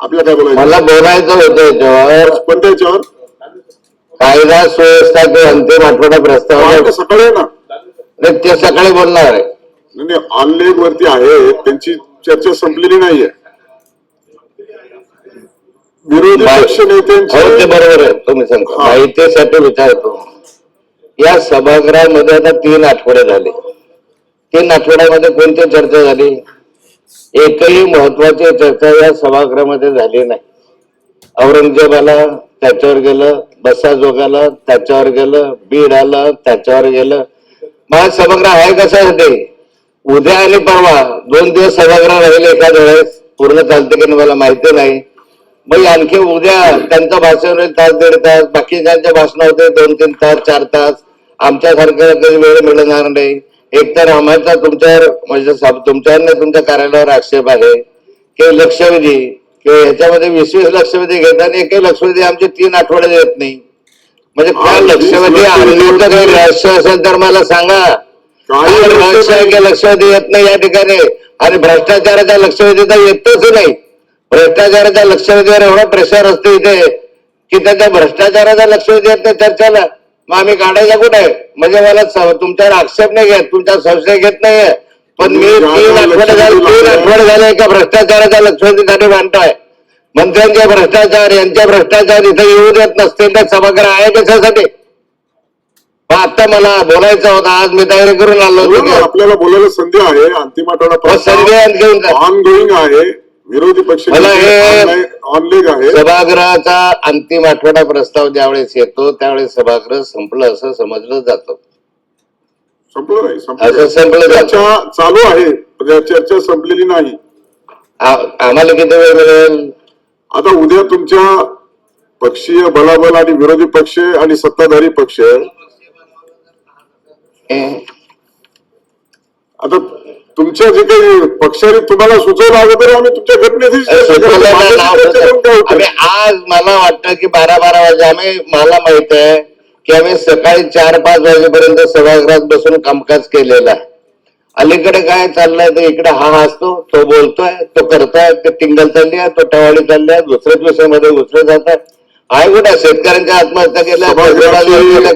आपल्याला काय बोलायचं? मला बोलायचं होतं याच्यावर. कोणत्या याच्यावर? कायदा सुव्यवस्था किंवा अंतिम आठवडा प्रस्ताव आता सकाळी आहे ना नाही, ते सकाळी बोलणार आहे. नाही, नाही ऑनलाईन वरती आहे. त्यांची चर्चा संपलेली नाहीये. विरोधी पक्ष हो ते नेत्यांची बरोबर आहे. तुम्ही सांगता हा. माहितीसाठी विचारतो. या सभागृहामध्ये आता तीन आठवडे झाले. तीन आठवड्यामध्ये कोणती चर्चा झाली? एकही महत्वाची चर्चा या सभागृहामध्ये झाली नाही. औरंगजेबाला त्याच्यावर गेलं बसाजोगाला त्याच्यावर गेलं बीड आलं त्याच्यावर गेलं. माझा सभागृह आहे कसा होते उद्या आणि परवा दोन दिवस सभागृह राहील एखाद्या वेळेस. पूर्ण चालते की मला माहिती नाही. मग आणखी उद्या त्यांचं भाषण होईल तास दीड तास. बाकीच्यांचे भाषण होते दोन तीन तास चार तास. आमच्यासारखं कधी वेळ मिळणार नाही. एकतर आम्हाला तुमच्यावर म्हणजे तुमच्यावर नाही तुमच्या कार्यालयावर आक्षेप आहे. की लक्षवेधी किंवा ह्याच्यामध्ये वीस वीस लक्षवेधी घेतात आणि एकही लक्षवेधी आमचे तीन आठवडे येत नाही. म्हणजे काय लक्षवेधी आणण्याचं काही रहस्य असेल तर मला सांगा. काही काय रहस्य? आहे की लक्षवेधी येत नाही या ठिकाणी? आणि भ्रष्टाचाराच्या लक्षवेधी तर येतच नाही. भ्रष्टाचाराच्या लक्षवेधीवर एवढा प्रेशर असते इथे की त्याच्या भ्रष्टाचाराचा लक्षवेधी येत नाही चर्चेला मग आम्ही काढायचा कुठे? म्हणजे मला तुमच्यावर आक्षेप नाही घेत तुमचा संशय घेत नाहीये. पण मी तीन आठवडे झाले तीन आठवडे झाले एका भ्रष्टाचाराच्या लक्षवेधीसाठी मांडतोय मंत्र्यांचे भ्रष्टाचार यांचे भ्रष्टाचार इथे येऊ देत नसतील तर सभागृह आहे कशासाठी? मग आता मला बोलायचं होतं आज मी तयारी करून आलो ना, आपल्याला बोलायला संधी आहे अंतिम आठवडा मग संजय घेऊन जा. ऑन गोईंग आहे. विरोधी पक्ष मला हे- आहे सभागृहाचा अंतिम आठवडा प्रस्ताव ज्यावेळेस येतो त्यावेळेस सभागृह संपलं असं समजलं जातं. संपलं नाही असं संपलं जातं. चर्चा चालू आहे पण या चर्चा संपलेली नाही. आ- आम्हाला किती वेळ मिळेल? आता उद्या तुमच्या पक्षीय बलाबल आणि विरोधी पक्ष आणि सत्ताधारी पक्ष हं. आता तुमच्या जे काही पक्षाने तुम्हाला सुचवलं अगोदर आम्ही तुमच्या घटनेची आज मला वाटतं की बारा बारा वाजे आम्ही मला माहीत आहे की आम्ही सकाळी चार पाच वाजेपर्यंत सभागृहात बसून कामकाज केलेलं आहे. अलीकडे काय चाललंय तर इकडे हा हसतो तो बोलतोय तो करतोय ते टिंगल चालली आहे तो टवाळी चालली आहे दुसऱ्याच विषयामध्ये घुसले जात आहे कुठे शेतकऱ्यांच्या आत्महत्या केल्या